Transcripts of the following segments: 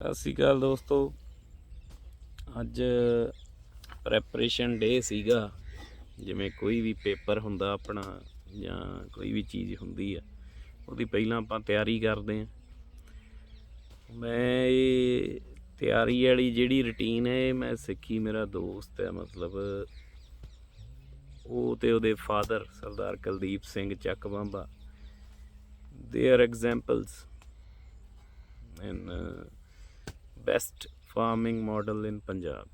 ਸਤਿ ਸ਼੍ਰੀ ਅਕਾਲ ਦੋਸਤੋ। ਅੱਜ ਪ੍ਰੈਪਰੇਸ਼ਨ ਡੇ ਸੀਗਾ। ਜਿਵੇਂ ਕੋਈ ਵੀ ਪੇਪਰ ਹੁੰਦਾ ਆਪਣਾ ਜਾਂ ਕੋਈ ਵੀ ਚੀਜ਼ ਹੁੰਦੀ ਆ, ਉਹਦੀ ਪਹਿਲਾਂ ਆਪਾਂ ਤਿਆਰੀ ਕਰਦੇ ਆ ਮੈਂ ਇਹ ਤਿਆਰੀ ਵਾਲੀ ਜਿਹੜੀ ਰੁਟੀਨ ਹੈ, ਇਹ ਮੈਂ ਸਿੱਖੀ, ਮੇਰਾ ਦੋਸਤ ਹੈ ਮਤਲਬ। ਉਹ ਤੇ ਉਹਦੇ father Sardar Kuldeep Singh Chakwamba. They are examples in best farming model in Punjab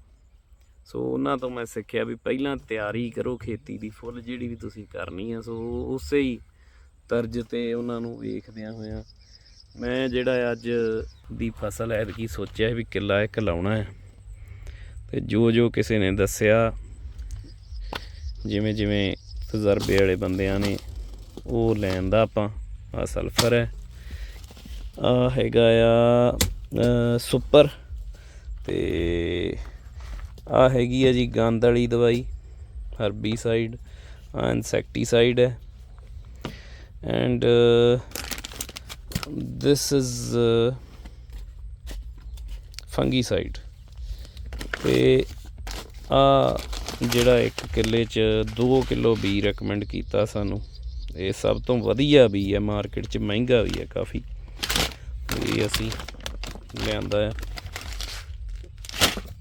so ਉਹਨਾਂ ਤੋਂ ਮੈਂ ਸਿੱਖਿਆ ਵੀ ਪਹਿਲਾਂ ਤਿਆਰੀ ਕਰੋ ਖੇਤੀ ਦੀ, ਫੁੱਲ ਜਿਹੜੀ ਵੀ ਤੁਸੀਂ ਕਰਨੀ ਆ, ਸੋ ਉਸੇ ਹੀ ਤਰਜ ਤੇ ਉਹਨਾਂ ਨੂੰ ਵੇਖਦਿਆਂ ਹੋਇਆਂ ਮੈਂ ਜਿਹੜਾ ਅੱਜ ਦੀ ਫਸਲ ਐਤਕੀ ਸੋਚਿਆ ਵੀ ਕਿੱਲਾ ਇੱਕ ਲਾਉਣਾ ਹੈ। ਤੇ ਜੋ ਜੋ ਕਿਸੇ ਨੇ ਦੱਸਿਆ, ਜਿਵੇਂ ਜਿਵੇਂ ਤਜਰਬੇ ਵਾਲੇ ਬੰਦਿਆਂ ਨੇ, ਉਹ ਲੈਣ ਦਾ ਆਪਾਂ ਆ ਸਲਫਰ ਹੈ। ਆ ਹੈਗਾ ਆ ਸੁਪਰ। ਤੇ ਆ ਹੈਗੀ ਆ ਜੀ ਗੰਦ ਵਾਲੀ ਦਵਾਈ ਹਰਬੀਸਾਈਡ ਆ ਇਨਸੈਕਟੀਸਾਈਡ ਹੈ and this is uh, fungicide ਤੇ ਆ ਜਿਹੜਾ ਇੱਕ ਕਿੱਲੇ ਚ 2 ਕਿਲੋ ਬੀ ਰეკਮੈਂਡ ਕੀਤਾ ਸਾਨੂੰ। ਇਹ ਸਭ ਤੋਂ ਵਧੀਆ ਬੀ ਹੈ ਮਾਰਕੀਟ ਚ ਮਹਿੰਗਾ ਵੀ ਹੈ ਕਾਫੀ। ਇਹ ਅਸੀਂ ਲਿਆਂਦਾ ਆ।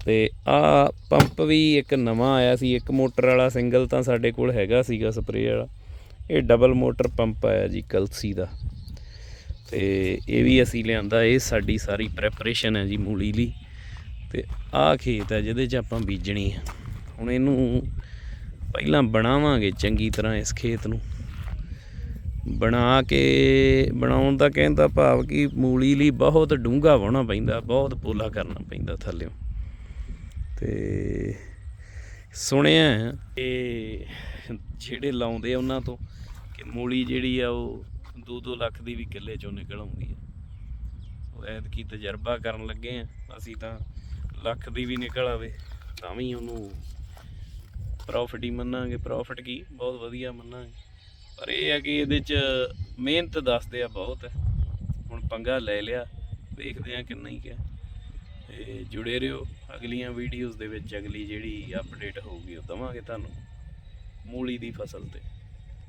ਤੇ ਆ ਪੰਪ ਵੀ ਇੱਕ ਨਵਾਂ ਆਇਆ ਸੀ, ਇੱਕ ਮੋਟਰ ਵਾਲਾ ਸਿੰਗਲ ਤਾਂ ਸਾਡੇ ਕੋਲ ਹੈਗਾ ਸੀਗਾ ਸਪਰੇਅ ਵਾਲਾ। ਇਹ ਡਬਲ ਮੋਟਰ ਪੰਪ ਆਇਆ ਜੀ ਕਲਸੀ ਦਾ। ਤੇ ਇਹ ਵੀ ਅਸੀਂ ਲਿਆਂਦਾ, ਇਹ ਸਾਡੀ ਸਾਰੀ ਪ੍ਰੈਪਰੇਸ਼ਨ ਹੈ ਜੀ ਮੂਲੀ ਲਈ। ਤੇ ਆਹ ਖੇਤ ਹੈ ਜਿਹਦੇ 'ਚ ਆਪਾਂ ਬੀਜਣੀ ਹੈ। ਹੁਣ ਇਹਨੂੰ ਪਹਿਲਾਂ ਬਣਾਵਾਂਗੇ ਚੰਗੀ ਤਰ੍ਹਾਂ ਇਸ ਖੇਤ ਨੂੰ। ਬਣਾ ਕੇ ਬਣਾਉਣ ਦਾ ਕਹਿੰਦਾ ਭਾਵ ਕਿ ਮੂਲੀ ਲਈ ਬਹੁਤ ਡੂੰਘਾ ਵਾਹੁਣਾ ਪੈਂਦਾ, ਬਹੁਤ ਪੋਲਾ ਕਰਨਾ ਪੈਂਦਾ ਥੱਲਿਓਂ। ਤੇ ਸੁਣਿਆ ਹੈ ਇਹ ਜਿਹੜੇ ਲਾਉਂਦੇ ਉਹਨਾਂ ਤੋਂ ਕਿ ਮੂਲੀ ਜਿਹੜੀ ਆ ਉਹ 2-2 ਲੱਖ ਦੀ ਵੀ ਕਿੱਲੇ ਚੋਂ ਨਿਕਲ ਆਉਂਦੀ ਆ। ਉਹ ਐਤਕੀ ਤਜਰਬਾ ਕਰਨ ਲੱਗੇ ਆ, ਅਸੀਂ ਤਾਂ ਲੱਖ ਦੀ ਵੀ ਨਿਕਲ ਆਵੇ, ਤਾਂ ਵੀ ਉਹਨੂੰ ਪ੍ਰੋਫਿਟ ਹੀ ਮੰਨਾਂਗੇ। ਪ੍ਰੋਫਿਟ ਕੀ? ਬਹੁਤ ਵਧੀਆ ਮੰਨਾਂਗੇ। ਪਰ ਇਹ ਹੈ ਕਿ ਇਹਦੇ ਚ ਮਿਹਨਤ ਦੱਸਦੇ ਆ ਬਹੁਤ। ਹੁਣ ਪੰਗਾ ਲੈ ਲਿਆ ਵੇਖਦੇ ਆ ਕਿੰਨਾ ਹੀ ਕਿਆ। ਤੇ ਜੁੜੇ ਰਹੋ ਅਗਲੀਆਂ ਵੀਡੀਓਜ਼ ਦੇ ਵਿੱਚ, ਅਗਲੀ ਜਿਹੜੀ ਅਪਡੇਟ ਹੋਊਗੀ ਉਹ ਦਵਾਂਗੇ ਤੁਹਾਨੂੰ ਮੂਲੀ ਦੀ ਫਸਲ ਤੇ।